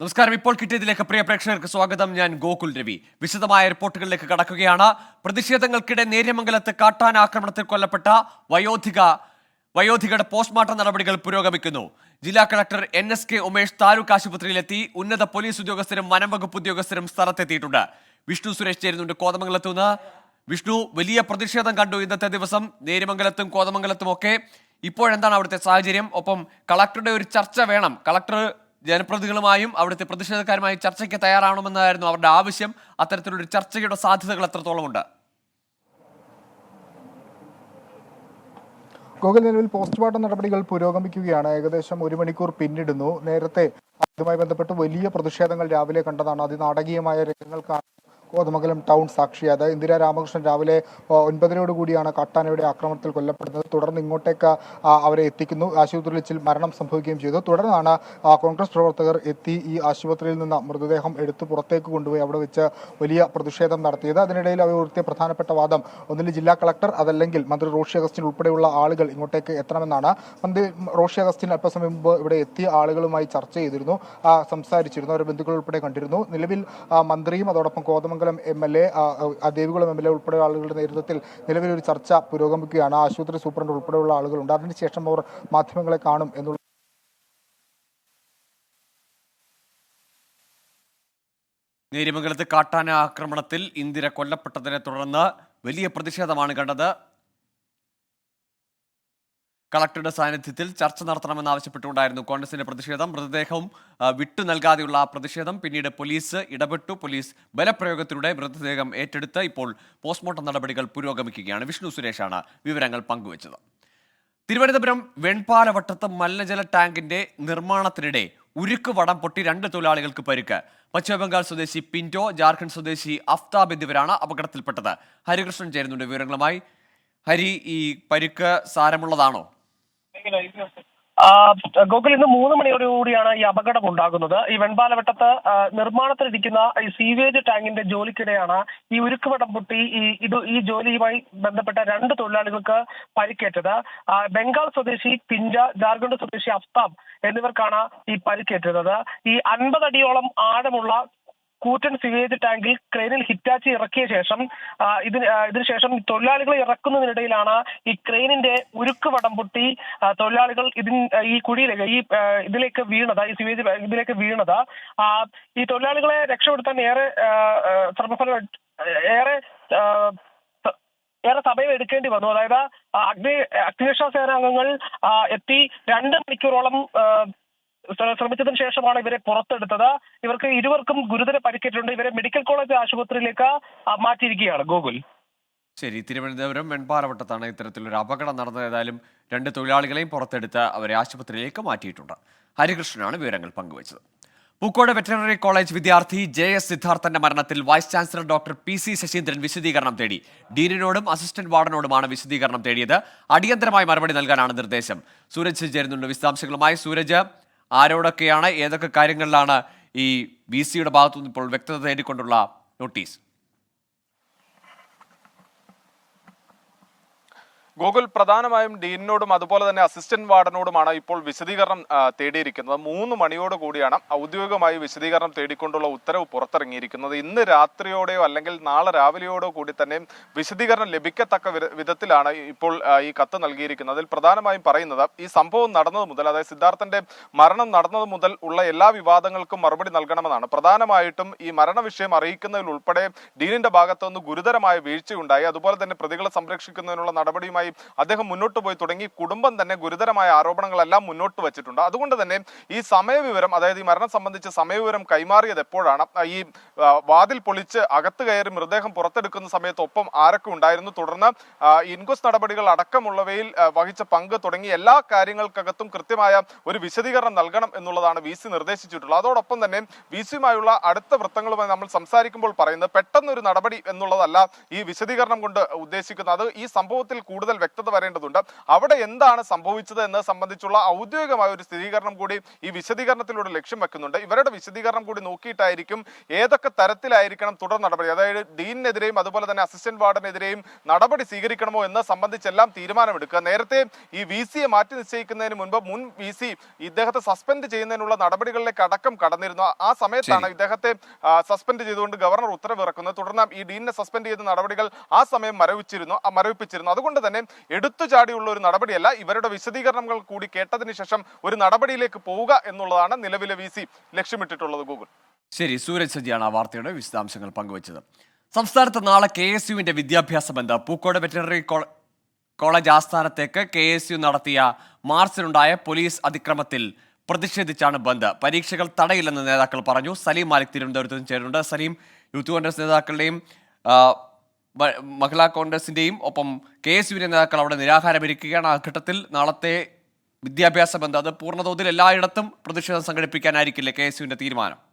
നമസ്കാരം. ഇപ്പോൾ കിട്ടിയതിലേക്ക് പ്രിയ പ്രേക്ഷകർക്ക് സ്വാഗതം. ഞാൻ ഗോകുൽ രവി. വിശദമായ റിപ്പോർട്ടുകളിലേക്ക് കടക്കുകയാണ്. പ്രതിഷേധങ്ങൾക്കിടെ നേര്യമംഗലത്ത് കാട്ടാൻ ആക്രമണത്തിൽ കൊല്ലപ്പെട്ട വയോധിക വയോധികയുടെ പോസ്റ്റ്മോർട്ടം നടപടികൾ പുരോഗമിക്കുന്നു. ജില്ലാ collector N S K Umesh taluk ആശുപത്രിയിലെത്തി. ഉന്നത പോലീസ് ഉദ്യോഗസ്ഥരും വനംവകുപ്പ് ഉദ്യോഗസ്ഥരും സ്ഥലത്തെത്തിയിട്ടുണ്ട്. വിഷ്ണു സുരേഷ് ചേരുന്നുണ്ട് കോതമംഗലത്തു നിന്ന്. വിഷ്ണു വലിയ പ്രതിഷേധം കണ്ടു ഇന്നത്തെ ദിവസം. നേര്യമംഗലത്തും കോതമംഗലത്തും ഒക്കെ ഇപ്പോഴെന്താണ് അവിടുത്തെ സാഹചര്യം? ഒപ്പം കളക്ടറുടെ ഒരു ചർച്ച വേണം. കളക്ടർ ജനപ്രതിനിധികളുമായും അവിടുത്തെ പ്രതിഷേധക്കാരുമായി ചർച്ചയ്ക്ക് തയ്യാറാവണമെന്നായിരുന്നു അവരുടെ ആവശ്യം. അത്തരത്തിലൊരു ചർച്ചയുടെ സാധ്യതകൾ എത്രത്തോളമുണ്ട് ഗോകുൽ നിലവിൽ പോസ്റ്റ്മോർട്ടം നടപടികൾ പുരോഗമിക്കുകയാണ്. ഏകദേശം ഒരു മണിക്കൂർ പിന്നിടുന്നു. നേരത്തെ അതുമായി ബന്ധപ്പെട്ട് വലിയ പ്രതിഷേധങ്ങൾ രാവിലെ കണ്ടതാണ്. അതിനാടകീയമായ രംഗങ്ങൾക്കാണ് കോതമംഗലം ടൗൺ സാക്ഷിയായത്. ഇന്ദിര രാമകൃഷ്ണൻ രാവിലെ ഒൻപതിനോട് കൂടിയാണ് കാട്ടാനയുടെ ആക്രമണത്തിൽ കൊല്ലപ്പെടുന്നത്. തുടർന്ന് ഇങ്ങോട്ടേക്ക് അവരെ എത്തിക്കുന്നു. ആശുപത്രിയിൽ വെച്ചിൽ മരണം സംഭവിക്കുകയും ചെയ്തു. തുടർന്നാണ് കോൺഗ്രസ് പ്രവർത്തകർ എത്തി ഈ ആശുപത്രിയിൽ നിന്ന് മൃതദേഹം എടുത്തു പുറത്തേക്ക് കൊണ്ടുപോയി അവിടെ വെച്ച് വലിയ പ്രതിഷേധം നടത്തിയത്. അതിനിടയിൽ അവർ ഉയർത്തിയ പ്രധാനപ്പെട്ട വാദം ഒന്നിൽ ജില്ലാ കളക്ടർ അതല്ലെങ്കിൽ മന്ത്രി റോഷി അഗസ്റ്റിൻ ഉൾപ്പെടെയുള്ള ആളുകൾ ഇങ്ങോട്ടേക്ക് എത്തണമെന്നാണ്. മന്ത്രി റോഷി അഗസ്റ്റിൻ അല്പസമയം മുമ്പ് ഇവിടെ എത്തിയ ആളുകളുമായി ചർച്ച ചെയ്തിരുന്നു. സംസാരിച്ചിരുന്നു. അവരുടെ ബന്ധുക്കൾ ഉൾപ്പെടെ കണ്ടിരുന്നു. നിലവിൽ മന്ത്രിയും അതോടൊപ്പം Kothamangalam M L A Devikulam M L A ഉൾപ്പെടെ ആളുകളുടെ നേതൃത്വത്തിൽ നിലവിൽ ചർച്ച പുരോഗമിക്കുകയാണ്. ആശുപത്രി സൂപ്രണ്ട് ഉൾപ്പെടെയുള്ള ആളുകളുണ്ട്. അതിനുശേഷം അവർ മാധ്യമങ്ങളെ കാണും എന്നുള്ള നേര്യമംഗലത്ത് കാട്ടാന ആക്രമണത്തിൽ ഇന്ദിര കൊല്ലപ്പെട്ടതിനെ തുടർന്ന് വലിയ പ്രതിഷേധമാണ് കണ്ടത്. കളക്ടറുടെ സാന്നിധ്യത്തിൽ ചർച്ച നടത്തണമെന്ന് ആവശ്യപ്പെട്ടുകൊണ്ടായിരുന്നു കോൺഗ്രസിന്റെ പ്രതിഷേധം. മൃതദേഹവും വിട്ടു നൽകാതെയുള്ള പ്രതിഷേധം. പിന്നീട് പോലീസ് ഇടപെട്ടു. പോലീസ് ബലപ്രയോഗത്തിലൂടെ മൃതദേഹം ഏറ്റെടുത്ത് ഇപ്പോൾ പോസ്റ്റ്മോർട്ടം നടപടികൾ പുരോഗമിക്കുകയാണ്. വിഷ്ണു സുരേഷാണ് വിവരങ്ങൾ പങ്കുവച്ചത്. തിരുവനന്തപുരം വെൺപാലവട്ടത്ത് മലിനജല ടാങ്കിന്റെ നിർമ്മാണത്തിനിടെ ഉരുക്ക് വടം പൊട്ടി രണ്ട് തൊഴിലാളികൾക്ക് പരിക്ക്. പശ്ചിമബംഗാൾ സ്വദേശി പിന്റോ ജാർഖണ്ഡ് സ്വദേശി അഫ്താബ് എന്നിവരാണ് അപകടത്തിൽപ്പെട്ടത്. ഹരികൃഷ്ണൻ ചേരുന്നുണ്ട് വിവരങ്ങളുമായി. ഹരി ഈ പരിക്ക് സാരമുള്ളതാണോ? ഗോകുൽ ഇന്ന് മൂന്ന് മണിയോടുകൂടിയാണ് ഈ അപകടം ഉണ്ടാകുന്നത്. ഈ വെൺപാലവട്ടത്ത് നിർമ്മാണത്തിലിരിക്കുന്ന ഈ സീവേജ് ടാങ്കിന്റെ ജോലിക്കിടെയാണ് ഈ ഉരുക്കുവടം പൊട്ടി ഈ ഇത് ഈ ജോലിയുമായി ബന്ധപ്പെട്ട രണ്ട് തൊഴിലാളികൾക്ക് പരിക്കേറ്റത്. ബംഗാൾ സ്വദേശി പിഞ്ച ജാർഖണ്ഡ് സ്വദേശി അഫ്താബ് എന്നിവർക്കാണ് ഈ പരിക്കേറ്റത്. ഈ അൻപതടിയോളം ആഴമുള്ള കൂറ്റൻ സിവേജ് ടാങ്കിൽ ക്രെയിനിൽ ഹിറ്റാച്ചി ഇറക്കിയ ശേഷം ഇതിന് ഇതിനുശേഷം തൊഴിലാളികളെ ഇറക്കുന്നതിനിടയിലാണ് ഈ ക്രെയിനിന്റെ ഉരുക്ക് വടം പൊട്ടി തൊഴിലാളികൾ ഇതിൻ ഈ കുഴിയിലേക്ക് ഈ ഇതിലേക്ക് വീണത് ഈ സിവേജ് ഇതിലേക്ക് വീണത്. ഈ തൊഴിലാളികളെ രക്ഷപ്പെടുത്താൻ ഏറെ ശ്രമഫലം ഏറെ ഏറെ സമയം എടുക്കേണ്ടി വന്നു. അതായത് അഗ്നി അഗ്നിരക്ഷാ സേനാംഗങ്ങൾ എത്തി രണ്ട് മണിക്കൂറോളം ശ്രമിച്ചതിന് ശേഷമാണ് ഇവരെ പുറത്തെടുത്തത്. ഇവർക്ക് ഇരുവർക്കും ഗുരുതര പരിക്കേറ്റിട്ടുണ്ട്. ഇവരെ മെഡിക്കൽ കോളേജ് ആശുപത്രിയിലേക്ക് മാറ്റിയിരിക്കുകയാണ് ഗോകുൽ. ശരി തിരുവനന്തപുരം മെൺപാറവട്ടത്താണ് ഇത്തരത്തിലൊരു അപകടം നടന്നത്. ഏതായാലും രണ്ട് തൊഴിലാളികളെയും പുറത്തെടുത്ത് അവരെ ആശുപത്രിയിലേക്ക് മാറ്റിയിട്ടുണ്ട്. ഹരികൃഷ്ണനാണ് വിവരങ്ങൾ പങ്കുവച്ചത്. പൂക്കോട് വെറ്ററിനറി കോളേജ് വിദ്യാർത്ഥി ജെ എസ് സിദ്ധാർത്ഥന്റെ മരണത്തിൽ vice chancellor doctor P C Saseendran വിശദീകരണം തേടി. ഡീനിനോടും അസിസ്റ്റന്റ് വാർഡനോടുമാണ് വിശദീകരണം തേടിയത്. അടിയന്തരമായി മറുപടി നൽകാനാണ് നിർദ്ദേശം. സൂരജ് ചേരുന്നുണ്ട്. വിശദാംശങ്ങളുമായി സൂരജ് ആരോടൊക്കെയാണ് ഏതൊക്കെ കാര്യങ്ങളിലാണ് ഈ വി സിയുടെ ഭാഗത്തുനിന്ന് ഇപ്പോൾ വ്യക്തത തേടിക്കൊണ്ടുള്ള നോട്ടീസ്? ഗൂഗിൾ പ്രധാനമായും ഡീനിനോടും അതുപോലെ തന്നെ അസിസ്റ്റന്റ് വാർഡനോടുമാണ് ഇപ്പോൾ വിശദീകരണം തേടിയിരിക്കുന്നത്. മൂന്ന് മണിയോട് കൂടിയാണ് ഔദ്യോഗികമായി വിശദീകരണം തേടിക്കൊണ്ടുള്ള ഉത്തരവ് പുറത്തിറങ്ങിയിരിക്കുന്നത്. ഇന്ന് രാത്രിയോടെയോ അല്ലെങ്കിൽ നാളെ രാവിലെയോടോ കൂടി തന്നെ വിശദീകരണം ലഭിക്കത്തക്ക വിധത്തിലാണ് ഇപ്പോൾ ഈ കത്ത് നൽകിയിരിക്കുന്നത്. അതിൽ പ്രധാനമായും പറയുന്നത് ഈ സംഭവം നടന്നത് മുതൽ അതായത് സിദ്ധാർത്ഥന്റെ മരണം നടന്നത് മുതൽ ഉള്ള എല്ലാ വിവാദങ്ങൾക്കും മറുപടി നൽകണമെന്നാണ്. പ്രധാനമായിട്ടും ഈ മരണവിഷയം അറിയിക്കുന്നതിൽ ഉൾപ്പെടെ ഡീനിന്റെ ഭാഗത്തുനിന്ന് ഗുരുതരമായ വീഴ്ചയുണ്ടായി. അതുപോലെ തന്നെ പ്രതികളെ സംരക്ഷിക്കുന്നതിനുള്ള നടപടിയുമായി അദ്ദേഹം മുന്നോട്ട് പോയി തുടങ്ങി. കുടുംബം തന്നെ ഗുരുതരമായ ആരോപണങ്ങളെല്ലാം മുന്നോട്ട് വെച്ചിട്ടുണ്ട്. അതുകൊണ്ട് തന്നെ ഈ സമയവിവരം അതായത് ഈ മരണം സംബന്ധിച്ച് സമയവിവരം കൈമാറിയത് എപ്പോഴാണ്? ഈ വാതിൽ പൊളിച്ച് അകത്ത് കയറി മൃതദേഹം പുറത്തെടുക്കുന്ന സമയത്ത് ഒപ്പം ആരൊക്കെ ഉണ്ടായിരുന്നു? തുടർന്ന് ഇൻകോസ് നടപടികൾ അടക്കമുള്ളവയിൽ വഹിച്ച പങ്ക് തുടങ്ങി എല്ലാ കാര്യങ്ങൾക്കകത്തും കൃത്യമായ ഒരു വിശദീകരണം നൽകണം എന്നുള്ളതാണ് വി സി നിർദ്ദേശിച്ചിട്ടുള്ളത്. അതോടൊപ്പം തന്നെ വി സിയുമായുള്ള അടുത്ത വൃത്തങ്ങളുമായി നമ്മൾ സംസാരിക്കുമ്പോൾ പറയുന്നത് പെട്ടെന്നൊരു നടപടി എന്നുള്ളതല്ല ഈ വിശദീകരണം കൊണ്ട് ഉദ്ദേശിക്കുന്നത്. ഈ സംഭവത്തിൽ കൂടുതൽ വ്യക്തത വരേണ്ടതുണ്ട്. അവിടെ എന്താണ് സംഭവിച്ചത് എന്നത് സംബന്ധിച്ചുള്ള ഔദ്യോഗികമായ ഒരു സ്ഥിരീകരണം കൂടി ഈ വിശദീകരണത്തിലൂടെ ലക്ഷ്യം വെക്കുന്നുണ്ട്. ഇവരുടെ വിശദീകരണം കൂടി നോക്കിയിട്ടായിരിക്കും ഏതൊക്കെ തരത്തിലായിരിക്കണം തുടർ നടപടി. അതായത് ഡീനിനെതിരെയും അതുപോലെ തന്നെ അസിസ്റ്റന്റ് വാർഡനെതിരെയും നടപടി സ്വീകരിക്കണമോ എന്ന് സംബന്ധിച്ചെല്ലാം തീരുമാനമെടുക്കുക. നേരത്തെ ഈ വി സിയെ മാറ്റി നിശ്ചയിക്കുന്നതിന് മുൻപ് മുൻ വി സി ഇദ്ദേഹത്തെ സസ്പെൻഡ് ചെയ്യുന്നതിനുള്ള നടപടികളിലേക്ക് അടക്കം കടന്നിരുന്നു. ആ സമയത്താണ് ഇദ്ദേഹത്തെ സസ്പെൻഡ് ചെയ്തുകൊണ്ട് ഗവർണർ ഉത്തരവിറക്കുന്നത്. തുടർന്ന് ഈ ഡീനിനെ സസ്പെൻഡ് ചെയ്ത നടപടികൾ ആ സമയം മരവിച്ചിരുന്നു മരവിപ്പിച്ചിരുന്നു. അതുകൊണ്ട് തന്നെ എടുത്തു ചാടിയുള്ള ഒരു നടപടിയല്ല. ഇവരുടെ വിശദീകരണങ്ങൾ കൂടി കേട്ടതിന് ശേഷം ഒരു നടപടിയിലേക്ക് പോവുക എന്നുള്ളതാണ് നിലവിലെ വി സി ലക്ഷ്യമിട്ടിട്ടുള്ളത് ഗൂഗിൾ. ശരി സൂരജ് സജിയാണ് ആ വാർത്തയുടെ വിശദാംശങ്ങൾ പങ്കുവച്ചത്. സംസ്ഥാനത്ത് നാളെ കെ എസ് യുവിന്റെ വിദ്യാഭ്യാസ ബന്ധ. പൂക്കോട് വെറ്ററിനറി കോളേജ് ആസ്ഥാനത്തേക്ക് കെ എസ് യു നടത്തിയ മാർച്ചിലുണ്ടായ പോലീസ് അതിക്രമത്തിൽ പ്രതിഷേധിച്ചാണ് ബന്ദ്. പരീക്ഷകൾ തടയില്ലെന്ന് നേതാക്കൾ പറഞ്ഞു. സലീം മാലിക് തിരുവനന്തപുരത്ത് ചേരുന്നുണ്ട്. സലീം യൂത്ത് കോൺഗ്രസ് നേതാക്കളുടെയും മഹിളാ കോൺഗ്രസിന്റെയും ഒപ്പം കെ എസ് യുവിന്റെ നേതാക്കൾ അവിടെ നിരാഹാരമിരിക്കുകയാണ്. ആ ഘട്ടത്തിൽ നാളത്തെ വിദ്യാഭ്യാസ ബന്ധം അത് പൂർണതോതിൽ എല്ലായിടത്തും പ്രതിഷേധം സംഘടിപ്പിക്കാനായിരിക്കില്ലേ കെ എസ് യുവിന്റെ തീരുമാനം?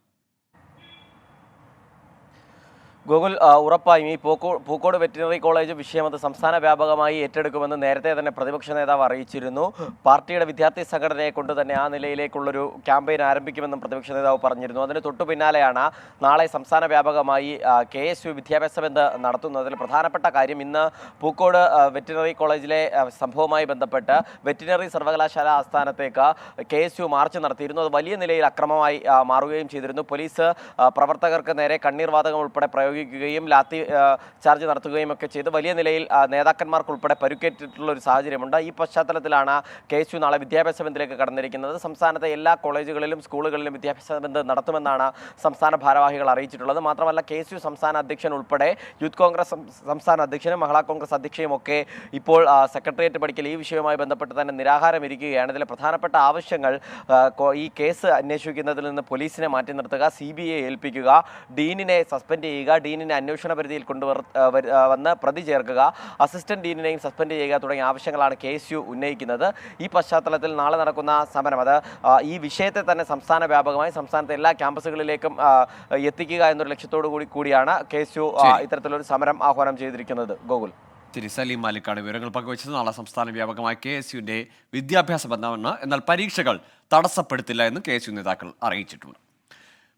ആ, ഉറപ്പായും ഈ പൂക്കോ പൂക്കോട് വെറ്റിനറി കോളേജ് വിഷയം അത് സംസ്ഥാന വ്യാപകമായി ഏറ്റെടുക്കുമെന്ന് നേരത്തെ തന്നെ പ്രതിപക്ഷ നേതാവ് അറിയിച്ചിരുന്നു. പാർട്ടിയുടെ വിദ്യാർത്ഥി സംഘടനയെ കൊണ്ട് തന്നെ ആ നിലയിലേക്കുള്ളൊരു ക്യാമ്പയിൻ ആരംഭിക്കുമെന്നും പ്രതിപക്ഷ നേതാവ് പറഞ്ഞിരുന്നു. അതിന് തൊട്ടു പിന്നാലെയാണ് നാളെ സംസ്ഥാന വ്യാപകമായി കെ എസ് യു വിദ്യാഭ്യാസ ബന്ധം നടത്തുന്നതിൽ പ്രധാനപ്പെട്ട കാര്യം ഇന്ന് പൂക്കോട് വെറ്റിനറി കോളേജിലെ സംഭവവുമായി ബന്ധപ്പെട്ട് വെറ്റിനറി സർവകലാശാല ആസ്ഥാനത്തേക്ക് കെ എസ് യു മാർച്ച് നടത്തിയിരുന്നു. അത് വലിയ നിലയിൽ അക്രമമായി മാറുകയും ചെയ്തിരുന്നു. പോലീസ് പ്രവർത്തകർക്ക് നേരെ കണ്ണീർ വാതകം ഉൾപ്പെടെ പ്രയോഗിക്കുകയും ലാത്തി ചാർജ് നടത്തുകയും ഒക്കെ ചെയ്ത് വലിയ നിലയിൽ നേതാക്കന്മാർക്കുൾപ്പെടെ പരുക്കേറ്റിട്ടുള്ള ഒരു സാഹചര്യമുണ്ട്. ഈ പശ്ചാത്തലത്തിലാണ് കെ എസ് യു നാളെ വിദ്യാഭ്യാസ ബന്ധിലേക്ക് കടന്നിരിക്കുന്നത്. സംസ്ഥാനത്തെ എല്ലാ കോളേജുകളിലും സ്കൂളുകളിലും വിദ്യാഭ്യാസ ബന്ധം നടത്തുമെന്നാണ് സംസ്ഥാന ഭാരവാഹികൾ അറിയിച്ചിട്ടുള്ളത്. മാത്രമല്ല കെ എസ് യു സംസ്ഥാന അധ്യക്ഷൻ ഉൾപ്പെടെ യൂത്ത് കോൺഗ്രസ് സംസ്ഥാന അധ്യക്ഷനും മഹിളാ കോൺഗ്രസ് അധ്യക്ഷയും ഒക്കെ ഇപ്പോൾ സെക്രട്ടേറിയറ്റ് പഠിക്കൽ ഈ വിഷയവുമായി ബന്ധപ്പെട്ട് തന്നെ നിരാഹാരം ഇരിക്കുകയാണ് ഇതിലെ പ്രധാനപ്പെട്ട ആവശ്യങ്ങൾ ഈ കേസ് അന്വേഷിക്കുന്നതിൽ നിന്ന് പോലീസിനെ മാറ്റി നിർത്തുക സി ഏൽപ്പിക്കുക ഡീനിനെ സസ്പെൻഡ് ചെയ്യുക ഡീനിനെ അന്വേഷണ പരിധിയിൽ കൊണ്ടുവർ ആ, വരു- ആ, വന്ന് പ്രതി ചേർക്കുക. അസിസ്റ്റന്റ് ഡീനിനെയും സസ്പെൻഡ് ചെയ്യുക തുടങ്ങിയ ആവശ്യങ്ങളാണ് കെ എസ് യു ഉന്നയിക്കുന്നത്. ഈ പശ്ചാത്തലത്തിൽ നാളെ നടക്കുന്ന സമരം അത് ഈ വിഷയത്തെ തന്നെ സംസ്ഥാന വ്യാപകമായി സംസ്ഥാനത്തെ എല്ലാ ക്യാമ്പസുകളിലേക്കും എത്തിക്കുക എന്നൊരു ലക്ഷ്യത്തോടു കൂടി കൂടിയാണ് കെ എസ് യു ഇത്തരത്തിലൊരു സമരം ആഹ്വാനം ചെയ്തിരിക്കുന്നത്. ഗോകുൽ. ശരി സലീം മാലിക്കാണ് വിവരങ്ങൾ പങ്കുവച്ചത് നാളെ സംസ്ഥാന വ്യാപകമായി കെ എസ് യുവിന്റെ വിദ്യാഭ്യാസ ബന്ധമെന്ന് എന്നാൽ പരീക്ഷകൾ തടസ്സപ്പെടുത്തില്ല എന്ന് കെ എസ് യു നേതാക്കൾ അറിയിച്ചിട്ടുണ്ട്.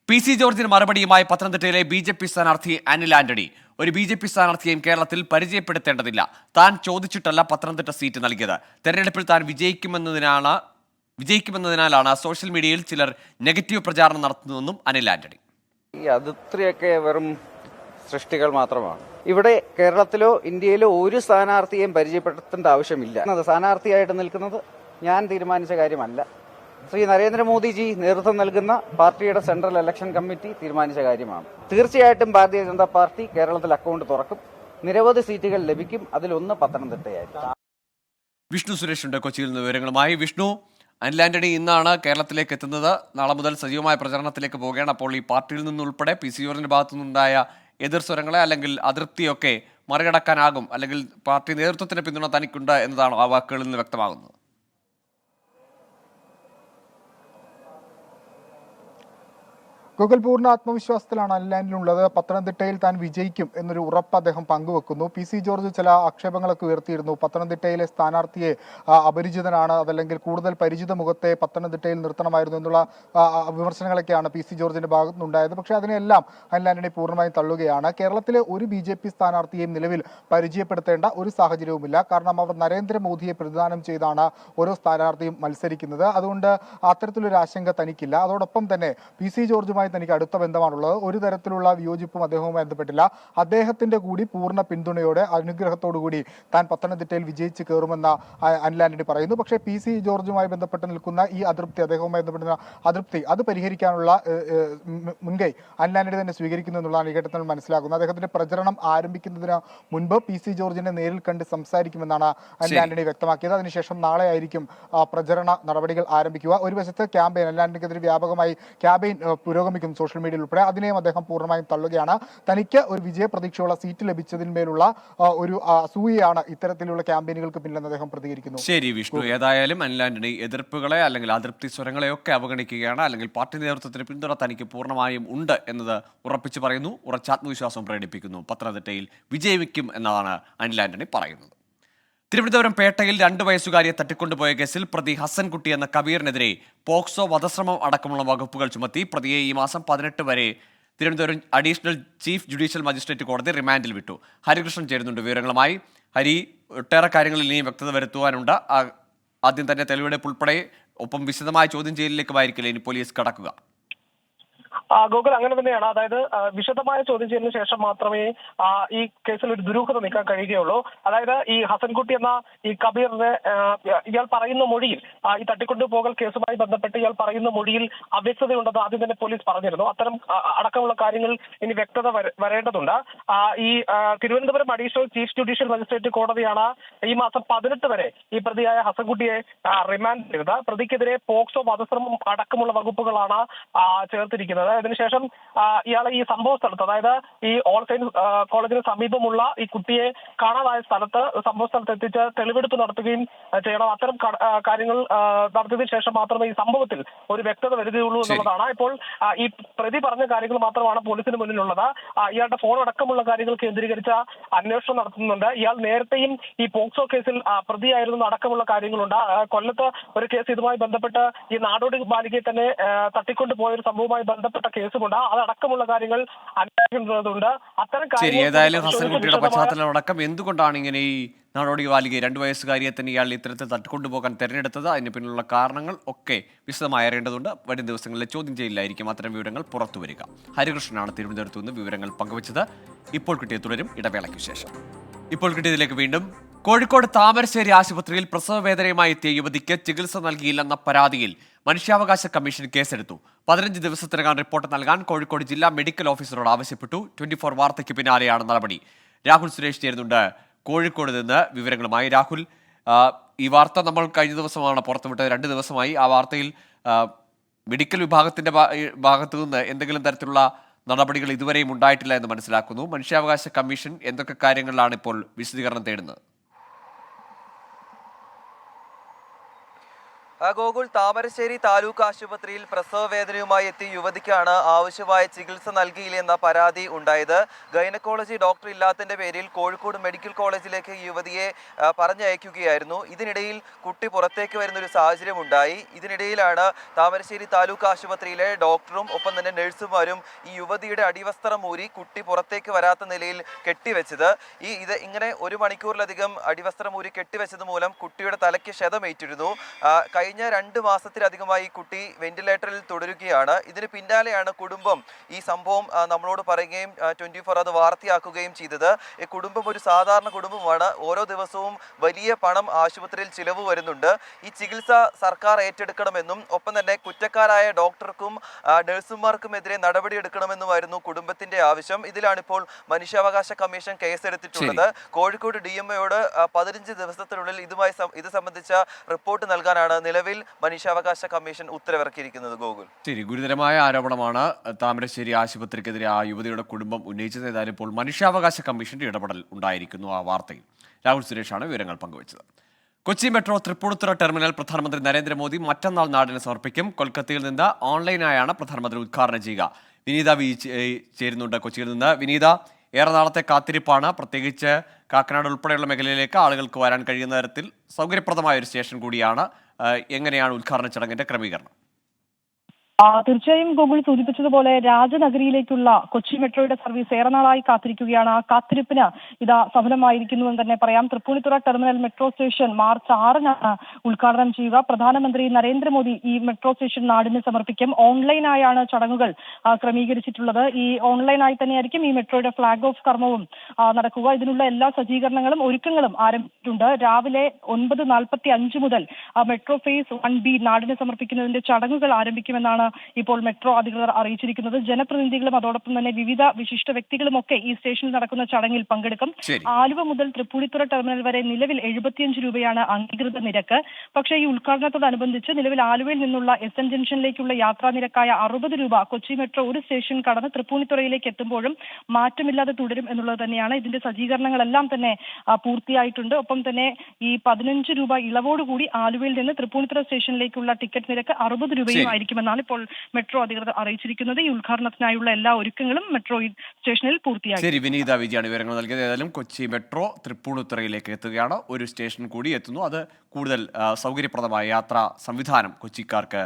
പി സി ജോർജിന് മറുപടിയുമായി പത്തനംതിട്ടയിലെ ബി ജെ പി സ്ഥാനാർത്ഥി അനിൽ ആന്റണി. ഒരു ബി ജെ പി സ്ഥാനാർത്ഥിയെയും കേരളത്തിൽ പരിചയപ്പെടുത്തേണ്ടതില്ല. താൻ ചോദിച്ചിട്ടല്ല പത്തനംതിട്ട സീറ്റ് നൽകിയത്. തെരഞ്ഞെടുപ്പിൽ താൻ വിജയിക്കുമെന്നതിനാണ് വിജയിക്കുമെന്നതിനാലാണ് സോഷ്യൽ മീഡിയയിൽ ചിലർ നെഗറ്റീവ് പ്രചാരണം നടത്തുന്നതെന്നും അനിൽ ആന്റണി. ഈ വെറും സൃഷ്ടികൾ മാത്രമാണ്. ഇവിടെ കേരളത്തിലോ ഇന്ത്യയിലോ ഒരു സ്ഥാനാർത്ഥിയെയും പരിചയപ്പെടുത്തേണ്ട ആവശ്യമില്ല. സ്ഥാനാർത്ഥിയായിട്ട് നിൽക്കുന്നത് ഞാൻ തീരുമാനിച്ച കാര്യമല്ല. ശ്രീ നരേന്ദ്രമോദിജി നേതൃത്വം നൽകുന്ന പാർട്ടിയുടെ സെൻട്രൽ ഇലക്ഷൻ കമ്മിറ്റി തീരുമാനിച്ച കാര്യമാണ്. തീർച്ചയായിട്ടും ഭാരതീയ ജനതാ പാർട്ടി കേരളത്തിൽ അക്കൗണ്ട് തുറക്കും. നിരവധി സീറ്റുകൾ ലഭിക്കും. അതിലൊന്ന് പത്തനംതിട്ടയായിരിക്കും. വിഷ്ണു സുരേഷ് ഉണ്ട് കൊച്ചിയിൽ നിന്ന് വിവരങ്ങളുമായി. വിഷ്ണു അനിൽ ആന്റണി ഇന്നാണ് കേരളത്തിലേക്ക് എത്തുന്നത്. നാളെ മുതൽ സജീവമായ പ്രചരണത്തിലേക്ക് പോവുകയാണ്. അപ്പോൾ ഈ പാർട്ടിയിൽ നിന്നുൾപ്പെടെ പി സി ജോർജിന്റെ ഭാഗത്തു നിന്നുണ്ടായ എതിർ സ്വരങ്ങളെ അല്ലെങ്കിൽ അതൃപ്തിയൊക്കെ മറികടക്കാനാകും. അല്ലെങ്കിൽ പാർട്ടി നേതൃത്വത്തിന് പിന്തുണ തനിക്കുണ്ട് എന്നതാണ് ആ വാക്കുകളിൽ നിന്ന് വ്യക്തമാകുന്നത്. ഗൂഗിൾ പൂർണ ആത്മവിശ്വാസത്തിലാണ് അനിലാൻഡിലുള്ളത് പത്തനംതിട്ടയിൽ താൻ വിജയിക്കും എന്നൊരു ഉറപ്പ് അദ്ദേഹം പങ്കുവെക്കുന്നു. പി സി ജോർജ് ചില ആക്ഷേപങ്ങളൊക്കെ ഉയർത്തിയിരുന്നു. പത്തനംതിട്ടയിലെ സ്ഥാനാർത്ഥിയെ അപരിചിതനാണ് അതല്ലെങ്കിൽ കൂടുതൽ പരിചിത മുഖത്തെ പത്തനംതിട്ടയിൽ നിർത്തണമായിരുന്നു എന്നുള്ള വിമർശനങ്ങളൊക്കെയാണ് പി സി ജോർജിന്റെ ഭാഗത്തുനിന്നുണ്ടായത്. പക്ഷേ അതിനെല്ലാം ആന്റണി പൂർണമായും തള്ളുകയാണ്. കേരളത്തിലെ ഒരു ബി ജെ പി സ്ഥാനാർത്ഥിയെയും നിലവിൽ പരിചയപ്പെടുത്തേണ്ട ഒരു സാഹചര്യവുമില്ല. കാരണം അവർ നരേന്ദ്രമോദിയെ പ്രതിദാനം ചെയ്താണ് ഓരോ സ്ഥാനാർത്ഥിയും മത്സരിക്കുന്നത്. അതുകൊണ്ട് അത്തരത്തിലൊരു ആശങ്ക തനിക്കില്ല. അതോടൊപ്പം തന്നെ പി സി ജോർജുമായി തനിക്ക് അടുത്ത ബന്ധമാണുള്ളത്. ഒരു തരത്തിലുള്ള വിയോജിപ്പും അദ്ദേഹവുമായി ബന്ധപ്പെട്ടില്ല. അദ്ദേഹത്തിന്റെ കൂടി പൂർണ പിന്തുണയോടെ അനുഗ്രഹത്തോടു കൂടി താൻ പത്തനംതിട്ടയിൽ വിജയിച്ച് കയറുമെന്ന അനിലാന്റണി പറയുന്നു. പക്ഷേ പി സി ജോർജുമായി ബന്ധപ്പെട്ട് നിൽക്കുന്ന ഈ അതൃപ്തി അദ്ദേഹവുമായി ബന്ധപ്പെടുന്ന അതൃപ്തി അത് പരിഹരിക്കാനുള്ള മുൻകൈ അനിലാന്റണി തന്നെ സ്വീകരിക്കുന്നു എന്നുള്ളതാണ് ഈ ഘട്ടത്തിൽ മനസ്സിലാക്കുന്നത്. അദ്ദേഹത്തിന്റെ പ്രചരണം ആരംഭിക്കുന്നതിന് മുൻപ് പി സി ജോർജിനെ നേരിൽ കണ്ട് സംസാരിക്കുമെന്നാണ് അനിലാന്റണി. വ്യക്തമാക്കിയത്. അതിനുശേഷം നാളെ ആയിരിക്കും പ്രചരണ നടപടികൾ ആരംഭിക്കുക. ഒരു വശത്ത് ക്യാമ്പയിൻ അനിലാന്റണിക്കെതിരെ വ്യാപകമായി ക്യാമ്പയിൻ ആ, പുരോഗമിക്കും സോഷ്യൽ മീഡിയയിൽ ഉൾപ്പെടെ. അതിനെയും അദ്ദേഹം പൂർണമായും തള്ളുകയാണ്. തനിക്ക് ഒരു വിജയപ്രതീക്ഷയുള്ള സീറ്റ് ലഭിച്ചതിന്മേലുള്ള ഒരു അസൂയയാണ് ഇത്തരത്തിലുള്ള ക്യാമ്പയിനുകൾക്ക് പിന്നിലെന്ന് അദ്ദേഹം പ്രതികരിക്കുന്നു. ശരി വിഷ്ണു. ഏതായാലും അനിൽ എതിർപ്പുകളെ അല്ലെങ്കിൽ അതൃപ്തി സ്വരങ്ങളെയൊക്കെ അവഗണിക്കുകയാണ്. അല്ലെങ്കിൽ പാർട്ടി നേതൃത്വത്തിന് പിന്തുണ തനിക്ക് പൂർണമായും ഉണ്ട് എന്നത് ഉറപ്പിച്ചു പറയുന്നു. ഉറച്ച ആത്മവിശ്വാസം പ്രകടിപ്പിക്കുന്നു. പത്തനംതിട്ടയിൽ വിജയിക്കും എന്നതാണ് അനിൽ ആന്റണി പറയുന്നത്. തിരുവനന്തപുരം പേട്ടയിൽ രണ്ടു വയസ്സുകാരിയെ തട്ടിക്കൊണ്ടുപോയ കേസിൽ പ്രതി ഹസൻകുട്ടി എന്ന കബീറിനെതിരെ പോക്സോ വധശ്രമം അടക്കമുള്ള വകുപ്പുകൾ ചുമത്തി പ്രതിയെ ഈ മാസം പതിനെട്ട് വരെ Thiruvananthapuram additional chief judicial magistrate കോടതി റിമാൻഡിൽ വിട്ടു. ഹരികൃഷ്ണൻ ചേരുന്നുണ്ട് വിവരങ്ങളുമായി. ഹരി ഒട്ടേറെ കാര്യങ്ങളിൽ ഇനിയും വ്യക്തത വരുത്തുവാനുണ്ട്. ആദ്യം തന്നെ തെളിവെടുപ്പ് ഉൾപ്പെടെ ഒപ്പം വിശദമായ ചോദ്യം ചെയ്യലിലേക്കുമായിരിക്കില്ല ഇനി പോലീസ് കടക്കുക. ഗോകുൽ അങ്ങനെ തന്നെയാണ്. അതായത് ആ, വിശദമായ ചോദ്യം ചെയ്തതിനു ശേഷം മാത്രമേ ആ, ഈ കേസിൽ ഒരു ദുരൂഹത നീക്കാൻ കഴിയുകയുള്ളൂ. അതായത് ഈ ഹസൻകുട്ടി എന്ന ഈ കബീറിനെ ഇയാൾ പറയുന്ന മൊഴിയിൽ ആ, ഈ തട്ടിക്കൊണ്ടുപോകൽ കേസുമായി ബന്ധപ്പെട്ട് ഇയാൾ പറയുന്ന മൊഴിയിൽ അവ്യക്തതയുണ്ടെന്ന് ആദ്യം തന്നെ പോലീസ് പറഞ്ഞിരുന്നു. അത്തരം അടക്കമുള്ള കാര്യങ്ങൾ ഇനി വ്യക്തത വരേണ്ടതുണ്ട്. ആ, ഈ Thiruvananthapuram additional chief judicial magistrate കോടതിയാണ് ഈ മാസം പതിനെട്ട് വരെ ഈ പ്രതിയായ ഹസൻകുട്ടിയെ റിമാൻഡ് ചെയ്തത്. പ്രതിക്കെതിരെ പോക്സോ വധശ്രമം അടക്കമുള്ള വകുപ്പുകളാണ് ചേർത്തിരിക്കുന്നത്. അതിനുശേഷം ഇയാളെ ഈ സംഭവ സ്ഥലത്ത് അതായത് ഈ ഓൾ സെയിൻസ് കോളേജിന് സമീപമുള്ള ഈ കുട്ടിയെ കാണാതായ സ്ഥലത്ത് സംഭവ സ്ഥലത്ത് എത്തിച്ച് തെളിവെടുപ്പ് നടത്തുകയും ചെയ്യണം. അത്തരം കാര്യങ്ങൾ നടത്തിയതിനു ശേഷം മാത്രമേ ഈ സംഭവത്തിൽ ഒരു വ്യക്തത വരികയുള്ളൂ എന്നുള്ളതാണ്. ഇപ്പോൾ ഈ പ്രതി പറഞ്ഞ കാര്യങ്ങൾ മാത്രമാണ് പോലീസിന് മുന്നിലുള്ളത്. ഇയാളുടെ ഫോൺ അടക്കമുള്ള കാര്യങ്ങൾ കേന്ദ്രീകരിച്ച അന്വേഷണം നടത്തുന്നുണ്ട്. ഇയാൾ നേരത്തെയും ഈ പോക്സോ കേസിൽ പ്രതിയായിരുന്നു അടക്കമുള്ള കാര്യങ്ങളുണ്ട്. കൊല്ലത്ത് ഒരു കേസ് ഇതുമായി ബന്ധപ്പെട്ട് ഈ നാടോടി ബാലികയെ തന്നെ തട്ടിക്കൊണ്ടുപോയ തട്ടിക്കൊണ്ടു ഒരു സംഭവവുമായി ബന്ധപ്പെട്ട കേസുമുണ്ട്. അതടക്കമുള്ള കാര്യങ്ങൾ അന്വേഷിക്കേണ്ടതുണ്ട്. അത്തരം ശരി ഏതായാലും ഹസൻകുട്ടിയുടെ പശ്ചാത്തലം അടക്കം എന്തുകൊണ്ടാണ് ഇങ്ങനെ ഈ നാടോടി ബാലികയെ രണ്ടു വയസ്സുകാരിയെ തന്നെ ഇയാൾ ഇത്തരത്തിൽ തട്ടിക്കൊണ്ടുപോകാൻ തെരഞ്ഞെടുത്തത്. അതിന് പിന്നിലുള്ള കാരണങ്ങൾ ഒക്കെ വിശദമായി അറിയേണ്ടതുണ്ട്. വരും ദിവസങ്ങളിലെ ചോദ്യം ചെയ്യില്ലായിരിക്കും അത്തരം വിവരങ്ങൾ പുറത്തു വരിക. ഹരികൃഷ്ണനാണ് തിരുവനന്തപുരത്ത് നിന്ന് വിവരങ്ങൾ പങ്കുവച്ചത്. ഇപ്പോൾ കിട്ടിയ തുടരും ഇടവേളയ്ക്ക് ശേഷം. ഇപ്പോൾ കിട്ടിയതിലേക്ക് വീണ്ടും. കോഴിക്കോട് താമരശ്ശേരി ആശുപത്രിയിൽ പ്രസവ വേദനയുമായി എത്തിയ യുവതിക്ക് ചികിത്സ നൽകിയില്ലെന്ന പരാതിയിൽ മനുഷ്യാവകാശ കമ്മീഷൻ കേസെടുത്തു. പതിനഞ്ച് ദിവസത്തിനകം റിപ്പോർട്ട് നൽകാൻ കോഴിക്കോട് ജില്ലാ മെഡിക്കൽ ഓഫീസറോട് ആവശ്യപ്പെട്ടു. ട്വന്റി ഫോർ വാർത്തയ്ക്ക് പിന്നാലെയാണ് നടപടി. രാഹുൽ സുരേഷ് ചേരുന്നുണ്ട്. കോഴിക്കോട് നിന്ന് വിവരങ്ങളുമായി രാഹുൽ. ഈ വാർത്ത നമ്മൾ കഴിഞ്ഞ ദിവസമാണ് പുറത്തുവിട്ടത്. രണ്ട് ദിവസമായി ആ വാർത്തയിൽ മെഡിക്കൽ വിഭാഗത്തിന്റെ ഭാഗത്തു നിന്ന് എന്തെങ്കിലും തരത്തിലുള്ള നടപടികൾ ഇതുവരെയും ഉണ്ടായിട്ടില്ല എന്ന് മനസ്സിലാക്കുന്നു. മനുഷ്യാവകാശ കമ്മീഷൻ എന്തൊക്കെ കാര്യങ്ങളിലാണ് ഇപ്പോൾ വിശദീകരണം തേടുന്നത്? ഗോകുൽ താമരശ്ശേരി താലൂക്ക് ആശുപത്രിയിൽ പ്രസവ വേദനയുമായി എത്തിയ യുവതിക്കാണ് ആവശ്യമായ ചികിത്സ നൽകിയില്ലെന്ന പരാതി ഉണ്ടായത്. ഗൈനക്കോളജി ഡോക്ടർ ഇല്ലാത്തതിന്റെ പേരിൽ കോഴിക്കോട് മെഡിക്കൽ കോളേജിലേക്ക് യുവതിയെ പറഞ്ഞയക്കുകയായിരുന്നു. ഇതിനിടയിൽ കുട്ടി പുറത്തേക്ക് വരുന്ന ഒരു സാഹചര്യം ഉണ്ടായി ഇതിനിടയിലാണ് താമരശ്ശേരി താലൂക്ക് ആശുപത്രിയിലെ ഡോക്ടറും ഒപ്പം തന്നെ നഴ്സുമാരും ഈ യുവതിയുടെ അടിവസ്ത്രം ഊരി കുട്ടി പുറത്തേക്ക് വരാത്ത നിലയിൽ കെട്ടിവെച്ചത്. ഈ ഇത് ഇങ്ങനെ ഒരു മണിക്കൂറിലധികം അടിവസ്ത്രം ഊരി കെട്ടിവെച്ചത് മൂലം കുട്ടിയുടെ തലയ്ക്ക് ക്ഷതമേറ്റിരുന്നു. ആ, കഴിഞ്ഞ രണ്ട് മാസത്തിലധികമായി കുട്ടി വെന്റിലേറ്ററിൽ തുടരുകയാണ്. ഇതിന് പിന്നാലെയാണ് കുടുംബം ഈ സംഭവം നമ്മളോട് പറയുകയും ട്വന്റി ഫോർ അത് വാർത്തയാക്കുകയും ചെയ്തത്. ഈ കുടുംബം ഒരു സാധാരണ കുടുംബമാണ്. ഓരോ ദിവസവും വലിയ പണം ആശുപത്രിയിൽ ചിലവ് വരുന്നുണ്ട്. ഈ ചികിത്സ സർക്കാർ ഏറ്റെടുക്കണമെന്നും ഒപ്പം തന്നെ കുറ്റക്കാരായ ഡോക്ടർക്കും നഴ്സുമാർക്കുമെതിരെ നടപടിയെടുക്കണമെന്നുമായിരുന്നു കുടുംബത്തിന്റെ ആവശ്യം. ഇതിലാണിപ്പോൾ മനുഷ്യാവകാശ കമ്മീഷൻ കേസെടുത്തിട്ടുള്ളത്. കോഴിക്കോട് ഡി എം എയോട് പതിനഞ്ച് ദിവസത്തിനുള്ളിൽ ഇതുമായി ഇത് സംബന്ധിച്ച റിപ്പോർട്ട് നൽകാനാണ് നിലവിൽ മനുഷ്യാവകാശ കമ്മീഷൻ ഉത്തരവിറക്കിയിരിക്കുന്നത് ഗോകുൽ. ശരി ഗുരുതരമായ ആരോപണമാണ്. താമരശ്ശേരി ആശുപത്രിക്കെതിരെ ആ യുവതിയുടെ കുടുംബം ഉന്നയിച്ചത് ഏതായാലും ഇപ്പോൾ മനുഷ്യാവകാശ കമ്മീഷന്റെ ഇടപെടൽ ഉണ്ടായിരിക്കുന്നു ആ വാർത്തയിൽ. രാഹുൽ സുരേഷാണ് വിവരങ്ങൾ പങ്കുവച്ചത്. കൊച്ചി മെട്രോ തൃപ്പൂണിത്തുറ ടെർമിനൽ പ്രധാനമന്ത്രി നരേന്ദ്രമോദി മറ്റന്നാൾ നാടിന് സമർപ്പിക്കും. കൊൽക്കത്തയിൽ നിന്ന് ഓൺലൈനായാണ് പ്രധാനമന്ത്രി ഉദ്ഘാടനം ചെയ്യുക. വിനീത വി ചേരുന്നുണ്ട് കൊച്ചിയിൽ നിന്ന്. വിനീത ഏറെ നാളത്തെ കാത്തിരിപ്പാണ്. പ്രത്യേകിച്ച് കാക്കനാട് ഉൾപ്പെടെയുള്ള മേഖലയിലേക്ക് ആളുകൾക്ക് വരാൻ കഴിയുന്ന തരത്തിൽ സൗകര്യപ്രദമായ ഒരു സ്റ്റേഷൻ കൂടിയാണ്. എങ്ങനെയാണ് ഉദ്ഘാടന ചടങ്ങിന്റെ ക്രമീകരണം? തീർച്ചയായും ഗൂഗിൾ സൂചിപ്പിച്ചതുപോലെ രാജനഗരിയിലേക്കുള്ള കൊച്ചി മെട്രോയുടെ സർവീസ് ഏറെ നാളായി കാത്തിരിക്കുകയാണ്. ആ കാത്തിരിപ്പിന് ഇതാ സഫലമായിരിക്കുന്നു എന്ന് തന്നെ പറയാം. Tripunithura terminal metro station March ആറിനാണ് ഉദ്ഘാടനം ചെയ്യുക. പ്രധാനമന്ത്രി നരേന്ദ്രമോദി ഈ മെട്രോ സ്റ്റേഷൻ നാടിന് സമർപ്പിക്കും. ഓൺലൈനായാണ് ചടങ്ങുകൾ ക്രമീകരിച്ചിട്ടുള്ളത്. ഈ ഓൺലൈനായി തന്നെയായിരിക്കും ഈ മെട്രോയുടെ ഫ്ളാഗ് ഓഫ് കർമ്മവും നടക്കുക. ഇതിനുള്ള എല്ലാ സജ്ജീകരണങ്ങളും ഒരുക്കങ്ങളും ആരംഭിച്ചിട്ടുണ്ട്. രാവിലെ ഒൻപത് നാൽപ്പത്തി അഞ്ച് മുതൽ മെട്രോ ഫേസ് വൺ ബി നാടിന് സമർപ്പിക്കുന്നതിന്റെ ചടങ്ങുകൾ ആരംഭിക്കുമെന്നാണ് ഇപ്പോൾ മെട്രോ അധികൃതർ അറിയിച്ചിരിക്കുന്നത്. ജനപ്രതിനിധികളും അതോടൊപ്പം തന്നെ വിവിധ വിശിഷ്ട വ്യക്തികളും ഒക്കെ ഈ സ്റ്റേഷനിൽ നടക്കുന്ന ചടങ്ങിൽ പങ്കെടുക്കും. ആലുവ മുതൽ തൃപ്പൂണിത്തുറ ടെർമിനൽ വരെ നിലവിൽ എഴുപത്തിയഞ്ച് രൂപയാണ് അംഗീകൃത നിരക്ക്. പക്ഷേ ഈ ഉദ്ഘാടനത്തോടനുബന്ധിച്ച് നിലവിൽ ആലുവയിൽ നിന്നുള്ള എസ് എൻ ജംഗ്ഷനിലേക്കുള്ള യാത്രാ നിരക്കായ അറുപത് രൂപ കൊച്ചി മെട്രോ ഒരു സ്റ്റേഷൻ കടന്ന് തൃപ്പൂണിത്തുറയിലേക്ക് എത്തുമ്പോഴും മാറ്റമില്ലാതെ തുടരും എന്നുള്ളത് തന്നെയാണ്. ഇതിന്റെ സജ്ജീകരണങ്ങളെല്ലാം തന്നെ പൂർത്തിയായിട്ടുണ്ട്. ഒപ്പം തന്നെ ഈ പതിനഞ്ച് രൂപ ഇളവോടുകൂടി ആലുവയിൽ നിന്ന് തൃപ്പൂണിത്തുറ സ്റ്റേഷനിലേക്കുള്ള ടിക്കറ്റ് നിരക്ക് അറുപത് രൂപയും ആയിരിക്കുമെന്നാണ് ഇപ്പോൾ ഇപ്പോൾ മെട്രോ അധികൃതർ അറിയിച്ചിരിക്കുന്നത് ഈ ഉദ്ഘാടനത്തിനായുള്ള എല്ലാ ഒരുക്കങ്ങളും മെട്രോ സ്റ്റേഷനിൽ പൂർത്തിയാക്കി. ശരി വിനീത വിജയാണ് വിവരങ്ങൾ നൽകിയത്. ഏതായാലും കൊച്ചി മെട്രോ തൃപ്പൂണിത്തുറയിലേക്ക് എത്തുകയാണ്. ഒരു സ്റ്റേഷൻ കൂടി എത്തുന്നു. അത് കൂടുതൽ സൗകര്യപ്രദമായ യാത്രാ സംവിധാനം കൊച്ചിക്കാർക്ക്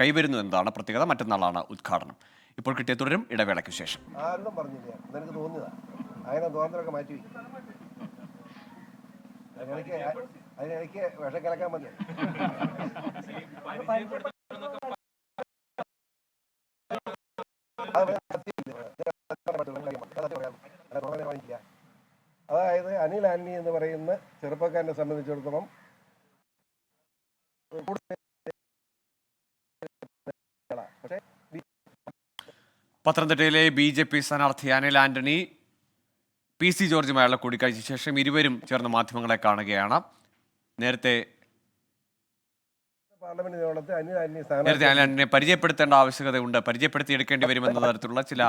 കൈവരുന്നു എന്നതാണ് പ്രത്യേകത. മറ്റന്നാളാണ് ഉദ്ഘാടനം. ഇപ്പോൾ കിട്ടിയ തുടരും ഇടവേളയ്ക്ക് ശേഷം. അതിനിടയ്ക്ക് വിഷം കലക്കാൻ മതി അതായത് അനിൽ ആന്റണി എന്ന് പറയുന്ന ചെറുപ്പക്കാരനെ സംബന്ധിച്ചിടത്തോളം പത്തനംതിട്ടയിലെ ബി ജെ പി സ്ഥാനാർത്ഥി അനിൽ ആന്റണി പി സി ജോർജുമായുള്ള കൂടിക്കാഴ്ചയ്ക്ക് ശേഷം ഇരുവരും ചേർന്ന് മാധ്യമങ്ങളെ കാണുകയാണ്. നേരത്തെ പാർലമെന്റ് നിയമനത്തിൽ അനിൽ ആന്റണി നേരത്തെ പരിചയപ്പെടുത്തേണ്ട ആവശ്യകതയുണ്ട് പരിചയപ്പെടുത്തിയെടുക്കേണ്ടി വരുമെന്ന തരത്തിലുള്ള ചില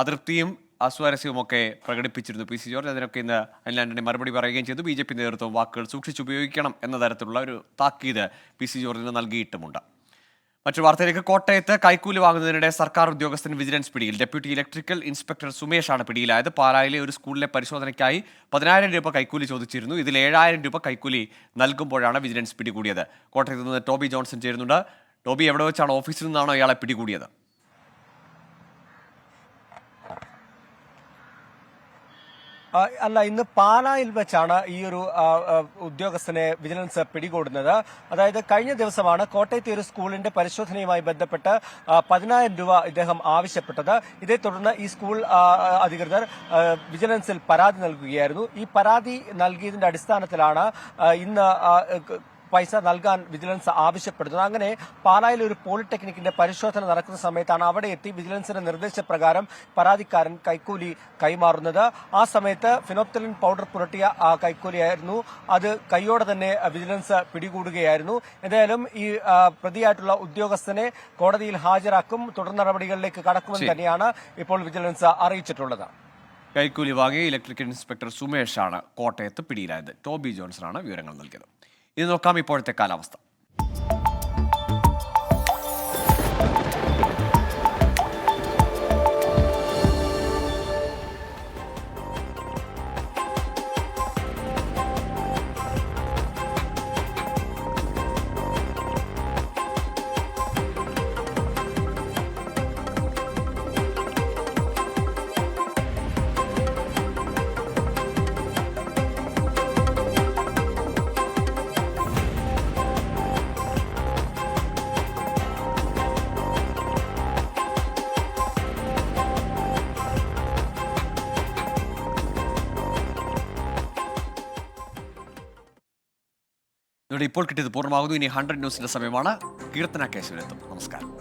അതൃപ്തിയും അസ്വാരസ്യവും ഒക്കെ പ്രകടിപ്പിച്ചിരുന്നു പി സി ജോർജ്. അതിനൊക്കെ ഇന്ന് അനിൽ ആന്റണി മറുപടി പറയുകയും ചെയ്തു. ബി ജെ പി നേതൃത്വം വാക്കുകൾ സൂക്ഷിച്ചുപയോഗിക്കണം എന്ന തരത്തിലുള്ള ഒരു താക്കീത് പി സി ജോർജിന് നൽകിയിട്ടുമുണ്ട്. മറ്റു വാർത്തയിലേക്ക്. കോട്ടയത്ത് കൈക്കൂലി വാങ്ങുന്നതിനിടെ സർക്കാർ ഉദ്യോഗസ്ഥൻ വിജിലൻസ് പിടിയിൽ. ഡെപ്യൂട്ടി ഇലക്ട്രിക്കൽ ഇൻസ്പെക്ടർ സുമേഷാണ് പിടിയിലായത്. പാലായിലെ ഒരു സ്കൂളിലെ പരിശോധനയ്ക്കായി പതിനായിരം രൂപ കൈക്കൂലി ചോദിച്ചിരുന്നു. ഇതിൽ ഏഴായിരം രൂപ കൈക്കൂലി നൽകുമ്പോഴാണ് വിജിലൻസ് പിടികൂടിയത്. കോട്ടയത്ത് നിന്ന് ടോബി ജോൺസൺ ചേരുന്നുണ്ട്. ടോബി എവിടെ വെച്ചാണ്? ഓഫീസിൽ നിന്നാണോ ഇയാളെ പിടികൂടിയത്? അല്ല ഇന്ന് പാലായിൽ വെച്ചാണ് ഈ ഒരു ഉദ്യോഗസ്ഥനെ വിജിലൻസ് പിടികൂടുന്നത്. അതായത് കഴിഞ്ഞ ദിവസമാണ് കോട്ടയത്തെ ഒരു സ്കൂളിന്റെ പരിശോധനയുമായി ബന്ധപ്പെട്ട് പതിനായിരം രൂപ ഇദ്ദേഹം ആവശ്യപ്പെട്ടത്. ഇതേ തുടർന്ന് ഈ സ്കൂൾ അധികൃതർ വിജിലൻസിൽ പരാതി നൽകുകയായിരുന്നു. ഈ പരാതി നൽകിയതിന്റെ അടിസ്ഥാനത്തിലാണ് ഇന്ന് പൈസ നൽകാൻ വിജിലൻസ് ആവശ്യപ്പെടുന്നത്. അങ്ങനെ പാലായിൽ ഒരു പോളിടെക്നിക്കിന്റെ പരിശോധന നടക്കുന്ന സമയത്താണ് അവിടെ എത്തി വിജിലൻസിന്റെ നിർദ്ദേശപ്രകാരം പരാതിക്കാരൻ കൈക്കൂലി കൈമാറുന്നത്. ആ സമയത്ത് ഫിനോപ്തലിൻ പൗഡർ പുരട്ടിയ ആ കൈക്കൂലിയായിരുന്നു. അത് കൈയോടെ തന്നെ വിജിലൻസ് പിടികൂടുകയായിരുന്നു. എന്തായാലും ഈ പ്രതിയായിട്ടുള്ള ഉദ്യോഗസ്ഥനെ കോടതിയിൽ ഹാജരാക്കും. തുടർ നടപടികളിലേക്ക് കടക്കുമെന്ന് തന്നെയാണ് ഇപ്പോൾ വിജിലൻസ് അറിയിച്ചിട്ടുള്ളത്. കൈക്കൂലി വാകെ ഇലക്ട്രിക്കൽ ഇൻസ്പെക്ടർ സുമേഷാണ് കോട്ടയത്ത് പിടിയിലായത്. ടോബി ജോൺസണാണ് വിവരങ്ങൾ നൽകിയത്. ഇത് നോക്കാം ഇപ്പോഴത്തെ കാലാവസ്ഥ. ഇപ്പോൾ കിട്ടിയത് പൂർണമാകുന്നു. ഇനി ഹൺഡ്രഡ് ന്യൂസിന്റെ സമയമാണ്. കീർത്തന കേശവനെത്തും. നമസ്കാരം.